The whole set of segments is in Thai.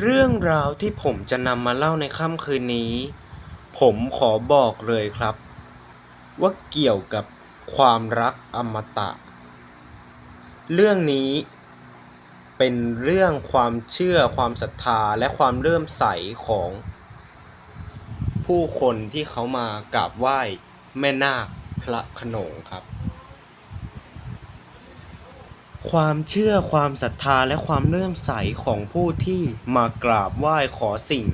เรื่องราวที่ผมจะนำมาเล่าในค่ำคืนนี้ ผมขอบอกเลยครับ ว่าเกี่ยวกับความรักอมตะ เรื่องนี้เป็นเรื่องความเชื่อความศรัทธาและความเลื่อมใสของ ผู้คนที่เขามากราบไหว้แม่นาคพระขนงครับ ความเชื่อความศรัทธาและความเลื่อมใสของผู้ที่มากราบไหว้ขอสิ่ง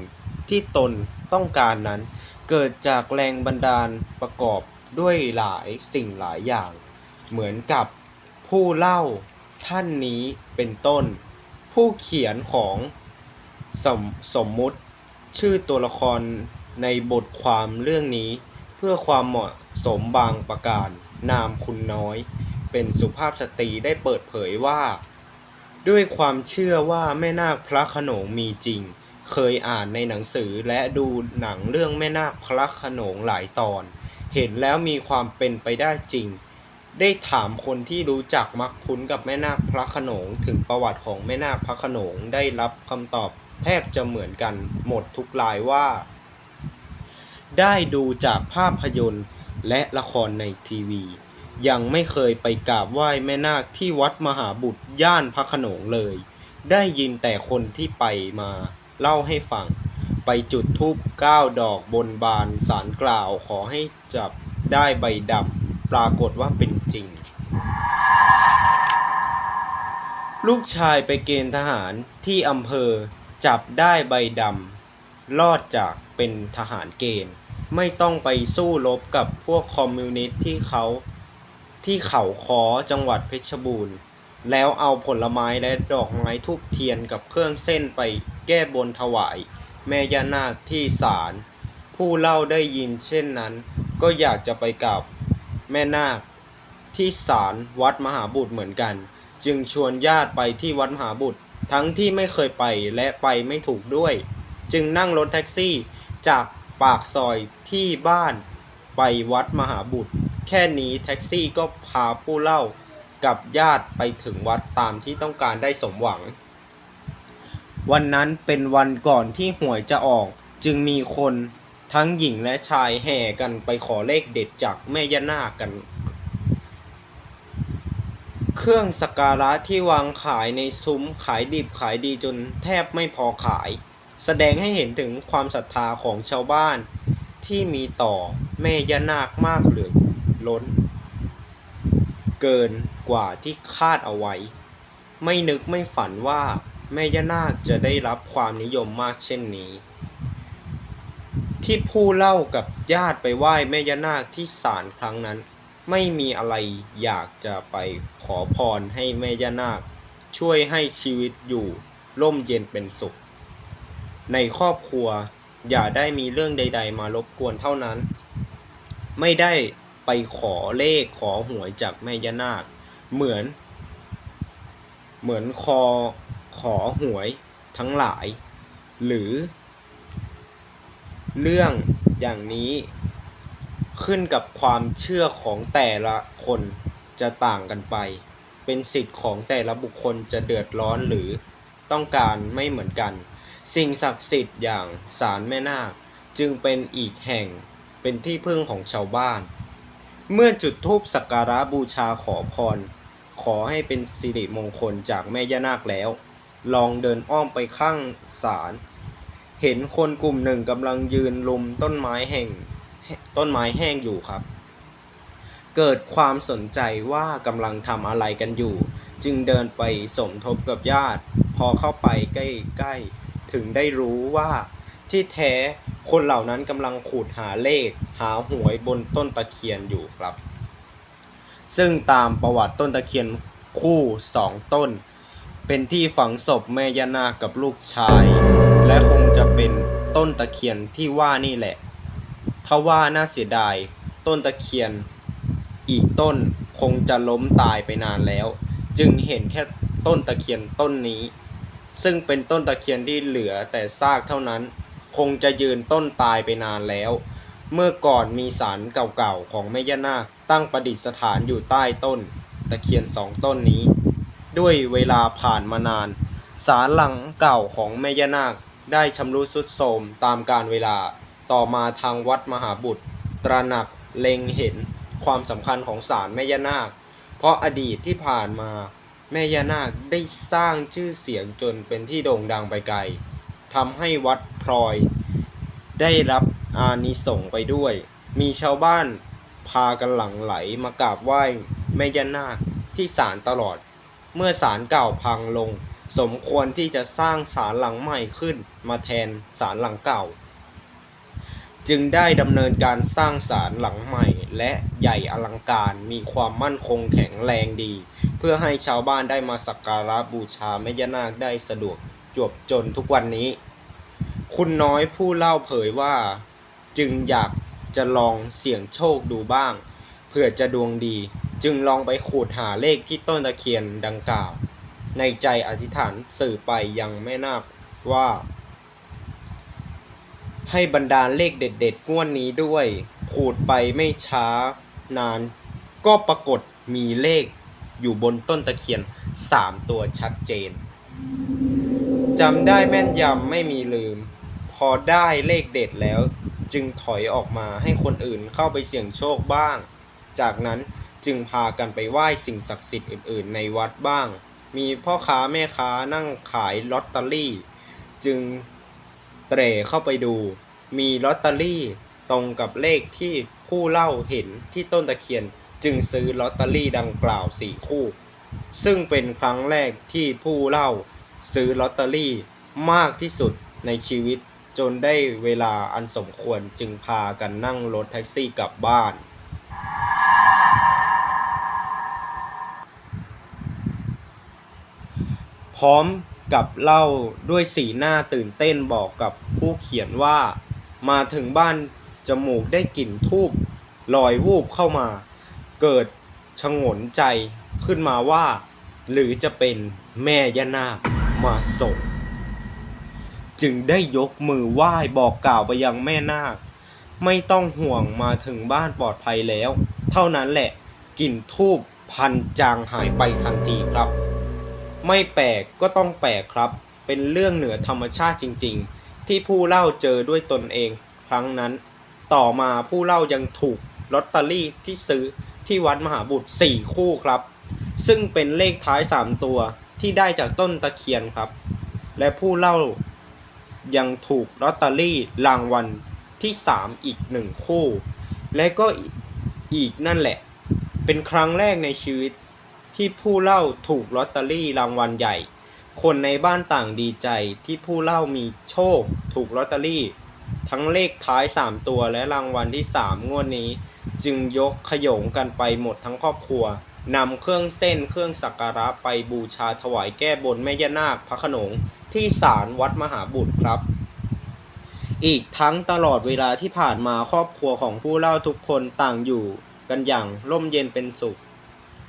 ที่ตนต้องการนั้น เกิดจากแรงบันดาลประกอบด้วยหลายสิ่งหลายอย่าง เหมือนกับผู้เล่าท่านนี้เป็นต้น ผู้เขียนของสมสมมุติชื่อตัวละครในบทความเรื่องนี้ เพื่อความเหมาะสมบางประการนามคุณน้อย เป็นสุภาพสตรีได้เปิดเผยว่า ด้วยความเชื่อว่าแม่นาคพระขนงมีจริง เคยอ่านในหนังสือและดูหนังเรื่องแม่นาคพระขนงหลายตอน เห็นแล้วมีความเป็นไปได้จริง ได้ถามคนที่รู้จักมักคุ้นกับแม่นาคพระขนงถึงประวัติของแม่นาคพระขนงได้รับคำตอบแทบจะเหมือนกันหมดทุกรายว่า ได้ดูจากภาพยนตร์และละครในทีวี ยังไม่เคยไปกราบไหว้แม่นาคที่วัดมหาบุตรย่านพระขนงเลย ได้ยินแต่คนที่ไปมาเล่าให้ฟัง ไปจุดธูปเก้าดอกบนบานสารกล่าวขอให้จับได้ใบดำปรากฏว่าเป็นจริง ลูกชายไปเกณฑ์ทหารที่อำเภอจับได้ใบดำรอดจากเป็นทหารเกณฑ์ ไม่ต้องไปสู้รบกับพวกคอมมิวนิสต์ที่เขา ที่เขาคอจังหวัดเพชรบูรณ์ แล้วเอาผลไม้และดอกไม้ทูบเทียนกับเครื่องเส้นไปแก้บนถวาย แม่ย่านาคที่ศาลผู้เล่าได้ยินเช่นนั้น ก็อยากจะไปกราบแม่นาคที่ศาลวัดมหาบุตรเหมือนกัน จึงชวนญาติไปที่วัดมหาบุตร ทั้งที่ไม่เคยไปและไปไม่ถูกด้วย จึงนั่งรถแท็กซี่จากปากซอยที่บ้านไปวัดมหาบุตร แค่นี้แท็กซี่ก็พาผู้เล่ากับญาติไปถึงวัดตามที่ต้องการได้สมหวัง วันนั้นเป็นวันก่อนที่หวยจะออกจึงมีคนทั้งหญิงและชายแห่กันไปขอเลขเด็ดจากแม่ย่านาคกัน เครื่องสักการะที่วางขายในซุ้มขายดิบขายดีจนแทบไม่พอขาย แสดงให้เห็นถึงความศรัทธาของชาวบ้านที่มีต่อแม่ย่านาคมากเหลือ ล้น เกินกว่าที่คาดเอาไว้ ไม่นึกไม่ฝันว่าแม่ย่านาคจะได้รับความนิยมมากเช่นนี้ ที่ผู้เล่ากับญาติไปไหว้แม่ย่านาคที่ศาลครั้งนั้น ไม่มีอะไรอยากจะไปขอพรให้แม่ย่านาค ช่วยให้ชีวิตอยู่ร่มเย็นเป็นสุข ในครอบครัวอย่าได้มีเรื่องใด ๆ มารบกวนเท่านั้น ไม่ได้ ไปขอเลขขอหวยจากแม่ย่านาค เหมือน เหมือนคอขอหวยทั้งหลาย หรือ เรื่องอย่างนี้ ขึ้นกับความเชื่อของแต่ละคนจะต่างกันไป เป็นสิทธิ์ของแต่ละบุคคลจะเดือดร้อนหรือต้องการไม่เหมือนกัน สิ่งศักดิ์สิทธิ์อย่างศาลแม่นาค จึงเป็นอีกแห่งเป็นที่พึ่งของชาวบ้าน เมื่อจุดธูปสักการะบูชาขอพร ขอให้เป็นสิริมงคลจากแม่ย่านาคแล้ว ลองเดินอ้อมไปข้างศาลเห็นคนกลุ่มหนึ่งกำลังยืนลุมต้นไม้แห่งต้นไม้แห้งอยู่ครับ เกิดความสนใจว่ากำลังทำอะไรกันอยู่ จึงเดินไปสมทบกับญาติ พอเข้าไปใกล้ๆ ถึงได้รู้ว่าที่แท้ คนเหล่านั้นกำลังขูดหาเลขหาหวยบนต้นตะเคียนอยู่ครับ ซึ่งตามประวัติต้นตะเคียนคู่สองต้น เป็นที่ฝังศพแม่ย่านาคกับลูกชาย และคงจะเป็นต้นตะเคียนที่ว่านี่แหละทว่าน่าเสียดายต้นตะเคียนอีกต้นคงจะล้มตายไปนานแล้ว จึงเห็นแค่ต้นตะเคียนต้นนี้ ซึ่งเป็นต้นตะเคียนที่เหลือแต่ซากเท่านั้น คงจะยืนต้นตายไปนานแล้ว เมื่อก่อนมีศาลเก่าๆของแม่ย่านาคตั้งประดิษฐานอยู่ใต้ต้นตะเคียนสองต้นนี้ ด้วยเวลาผ่านมานานศาลหลังเก่าของแม่ย่านาคได้ชำรุดทรุดโทรมตามกาลเวลา ต่อมาทางวัดมหาบุตร ตระหนักเล็งเห็นความสำคัญของศาลแม่ย่านาค เพราะอดีตที่ผ่านมาแม่ย่านาคได้สร้างชื่อเสียงจนเป็นที่โด่งดังไปไกลทำให้วัด พลอย ได้รับอานิสงส์ไปด้วย มีชาวบ้านพากันหลั่งไหลมากราบไหว้แม่ย่านาคที่ศาลตลอด เมื่อศาลเก่าพังลง สมควรที่จะสร้างศาลหลังใหม่ขึ้นมาแทนศาลหลังเก่า จึงได้ดำเนินการสร้างศาลหลังใหม่ และใหญ่อลังการมีความมั่นคงแข็งแรงดี เพื่อให้ชาวบ้านได้มาสักการะบูชาแม่ย่านาคได้สะดวกจวบจนทุกวันนี้ คุณน้อยผู้เล่าเผยว่า จึงอยากจะลองเสี่ยงโชคดูบ้างเพื่อจะดวงดี จึงลองไปขูดหาเลขที่ต้นตะเคียนดังกล่าว ในใจอธิษฐานสื่อไปยังแม่นาคว่า ให้บรรดาเลขเด็ดๆงวดนี้ด้วย ขูดไปไม่ช้านาน ก็ปรากฏมีเลขอยู่บนต้นตะเคียนสามตัวชัดเจนจำได้แม่นยำไม่มีลืม พอได้เลขเด็ดแล้ว จึงถอยออกมาให้คนอื่นเข้าไปเสี่ยงโชคบ้าง จากนั้นจึงพากันไปไหว้สิ่งศักดิ์สิทธิ์อื่นๆ ในวัดบ้าง มีพ่อค้าแม่ค้านั่งขายลอตเตอรี่ จึงเตร่เข้าไปดู มีลอตเตอรี่ตรงกับเลขที่ผู้เล่าเห็นที่ต้นตะเคียนจึงซื้อลอตเตอรี่ดังกล่าวสี่คู่ ซึ่งเป็นครั้งแรกที่ผู้เล่าซื้อลอตเตอรี่มากที่สุดในชีวิต จนได้เวลาอันสมควรจึงพากันนั่งรถแท็กซี่กลับบ้าน พร้อมกับเล่าด้วยสีหน้าตื่นเต้นบอกกับผู้เขียนว่า มาถึงบ้านจมูกได้กลิ่นทูบลอยวูบเข้ามา เกิดชงนใจขึ้นมาว่า หรือจะเป็นแม่ย่านาคมาส่ง จึงได้ยกมือไหว้บอกกล่าวไปยังแม่นาค ไม่ต้องห่วงมาถึงบ้านปลอดภัยแล้ว เท่านั้นแหละกลิ่นทูบพันจางหายไปทันทีครับ ไม่แปลกก็ต้องแปลกครับ เป็นเรื่องเหนือธรรมชาติจริง ๆ ที่ผู้เล่าเจอด้วยตนเองครั้งนั้น ต่อมาผู้เล่ายังถูกลอตเตอรี่ที่ซื้อที่วัดมหาบุตร 4 คู่ครับ ซึ่งเป็นเลขท้าย 3 ตัวที่ได้จากต้นตะเคียนครับ และผู้เล่า ยังถูกลอตเตอรี่รางวัลที่ 3 อีกหนึ่งคู่ และก็อีกนั่นแหละ เป็นครั้งแรกในชีวิตที่ผู้เล่าถูกลอตเตอรี่รางวัลใหญ่ คนในบ้านต่างดีใจที่ผู้เล่ามีโชคถูกลอตเตอรี่ ทั้งเลขท้าย 3 ตัวและรางวัลที่ 3 งวดนี้ จึงยกขยงกันไปหมดทั้งครอบครัว นำเครื่องเส้นเครื่องสักการะไปบูชาถวายแก้บนแม่ย่านาคพระขนงที่ศาลวัดมหาบุตรครับ อีกทั้งตลอดเวลาที่ผ่านมาครอบครัวของผู้เล่าทุกคนต่างอยู่กันอย่างร่มเย็นเป็นสุข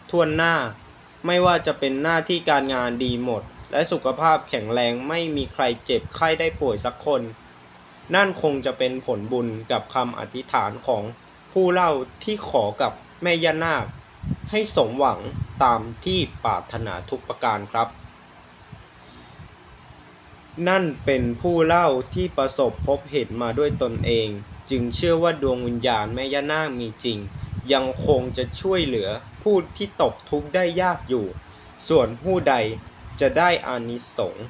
ทั่วหน้าไม่ว่าจะเป็นหน้าที่การงานดีหมด และสุขภาพแข็งแรงไม่มีใครเจ็บไข้ได้ป่วยสักคน นั่นคงจะเป็นผลบุญกับคำอธิษฐานของผู้เล่าที่ขอกับแม่ย่านาค ให้สมหวังตามที่ปรารถนาทุกประการครับ นั่นเป็นผู้เล่าที่ประสบพบเห็นมาด้วยตนเอง จึงเชื่อว่าดวงวิญญาณแม่ย่านาคมีจริง ยังคงจะช่วยเหลือผู้ที่ตกทุกข์ได้ยากอยู่ ส่วนผู้ใดจะได้อานิสงส์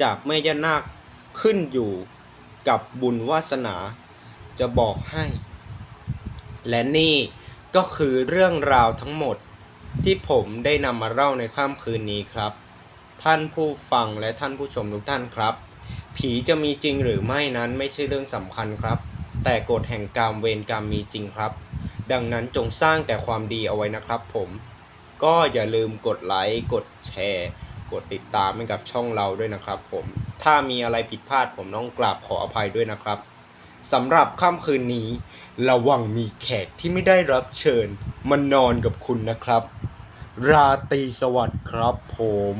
จากแม่ย่านาคขึ้นอยู่กับบุญวาสนา จะบอกให้ และนี่ ก็คือเรื่องราวทั้งหมดที่ผมได้นำมาเล่าในค่ำคืนนี้ครับ ท่านผู้ฟังและท่านผู้ชมทุกท่านครับ ผีจะมีจริงหรือไม่นั้นไม่ใช่เรื่องสำคัญครับ แต่กฎแห่งกรรมเวรกรรมมีจริงครับ ดังนั้นจงสร้างแต่ความดีเอาไว้นะครับผมก็อย่าลืมกดไลค์กดแชร์ กดติดตามให้กับช่องเราด้วยนะครับผม ถ้ามีอะไรผิดพลาดผมต้องกราบขออภัยด้วยนะครับ สำหรับค่ำคืนนี้ ระวังมีแขกที่ไม่ได้รับเชิญมานอนกับคุณนะครับ ราตรีสวัสดิ์ครับผม